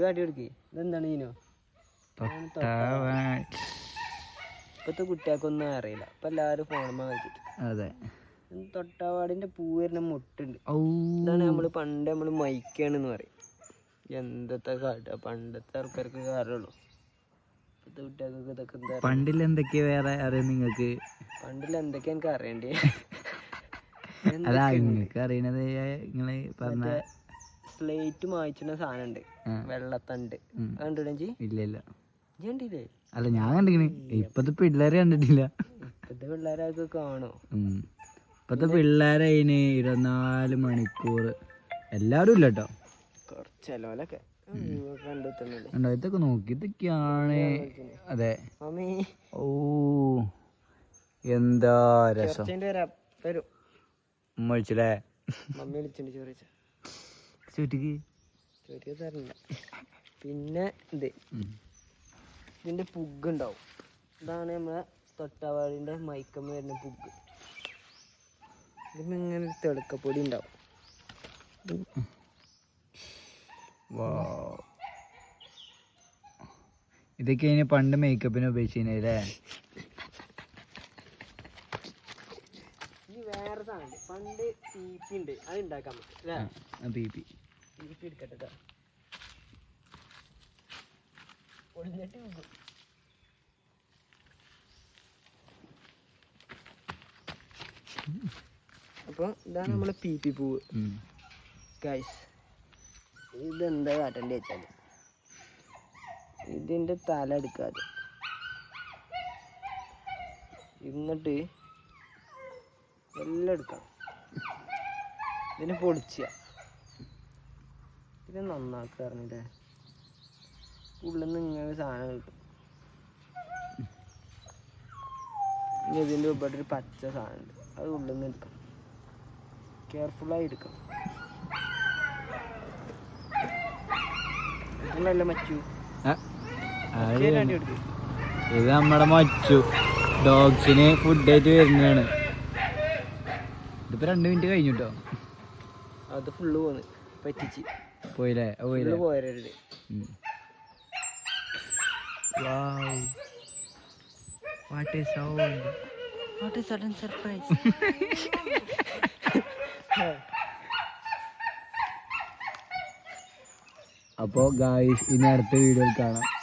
ഇത് കാട്ടി കൊടുക്കേ. ഇതെന്താണ് ഈനോ ഇപ്പത്തെ കുട്ടികൾക്കൊന്നും അറിയില്ല. ഇപ്പൊ എല്ലാരും ഫോണുമ്പോ കളിച്ചിട്ട്. അതെ. തൊട്ടാവാടിന്റെ പൂ വരുന്ന മുട്ടുണ്ട്. ഇതാണ് നമ്മൾ പണ്ട് നമ്മൾ മൈക്കാണെന്ന് പറയും. എന്തത്തെ കാട്ട. പണ്ടത്തെ ആൾക്കാർക്ക് കാര്യമുള്ളൂ ഇപ്പത്തെ കുട്ടികൾക്ക് ഇതൊക്കെ എന്താ? പണ്ടിൽ എന്തൊക്കെയാ വേറെ അറിയാം നിങ്ങൾക്ക്? പണ്ടിൽ എന്തൊക്കെയാ എനിക്ക് അറിയണ്ടേ? അതാ നിങ്ങക്ക് അറിയണത് നിങ്ങൾ പറഞ്ഞ സ്ലേറ്റ് മായ്ച്ചുന്ന സാധനം ഉണ്ട് വെള്ളത്തണ്ട്. കണ്ടിടഞ്ചി ഇല്ല ഇല്ല. കണ്ടില്ലേ അല്ല ഞാൻ കണ്ടിങ്ങനെ ഇപ്പത്തെ പിള്ളേരെ കണ്ടിട്ടില്ല. ഇപ്പത്തെ പിള്ളേരൊക്കെ കാണോ. ഇപ്പത്തെ പിള്ളേരെ അതിന് ഇരുപത്തിനാല് മണിക്കൂർ. എല്ലാരും ഇല്ല കേട്ടോ കുറച്ചല്ലോലൊക്കെ കണ്ടോ ഇതൊക്കെ നോക്കി ഇതൊക്കെയാണ് അതെ. ഓ എന്താ രസം? വരും വിളിച്ചില്ലേ? മമ്മി വിളിച്ചിട്ടുണ്ട് ചോദിച്ച ചുറ്റിക്ക് ചുരുക്ക് തരണ്ട പിന്നെ ഇത്. ഇതിന്റെ പുഗ് ഉണ്ടാവും. ഇതാണ് നമ്മളെ തൊട്ടാവാടിന്റെ മൈക്കമ്മ വരുന്ന പുഗ്. ഇതിന് ഇങ്ങനെ ഒരു തിളക്കപ്പൊടി ഉണ്ടാവും. ഇതൊക്കെ ഇനി പണ്ട് മേക്കപ്പിന് ഉപയോഗിച്ചില്ലേ ഇനി വേറെ സാധനം പണ്ട് പി ഉണ്ട്. അത് ഉണ്ടാക്കാൻ പറ്റും അല്ലേ? B P. പീപ്പി എടുക്കട്ടെ ട്ടോ. ഒളിഞ്ഞിട്ട് പോകും അപ്പൊ ഇതാണ് നമ്മളെ പി പി പൂവ്. ഗൈസ് ഇതെന്താ കാട്ടേണ്ടി വെച്ചാൽ ഇതിന്റെ തല എടുക്കാതെ. എന്നിട്ട് എല്ലാം എടുക്കണം. ഇതിനെ പൊളിച്ച ഇതിനെ നന്നാക്കുക പറഞ്ഞില്ലേ ഉള്ളിൽ നിന്ന് ഇങ്ങനെ സാധനം കിട്ടും. ഇനി ഇതിന്റെ ഇവിടെ ഒരു പച്ച സാധനം ഉണ്ട്. അത് ഉള്ളിൽ നിന്ന് എടുക്കണം. കെയർഫുള്ളായി എടുക്കണം. നിങ്ങളല്ല മച്ചു? ഇത് നമ്മുടെ മച്ചു. ഡോഗ്സിന് ഫുഡ് ആയിട്ട് വരുന്നതാണ്. ഇതിപ്പോ രണ്ട് മിനിറ്റ് കഴിഞ്ഞു കേട്ടോ അത് ഫുള്ള് പോന്ന്. പറ്റിച്ച് പോയില്ലേ പോയില്ലേ full what. Wow. What. What a അപ്പോൾ ഗായ്സ് ഇനി അടുത്ത വീഡിയോയിൽ കാണാം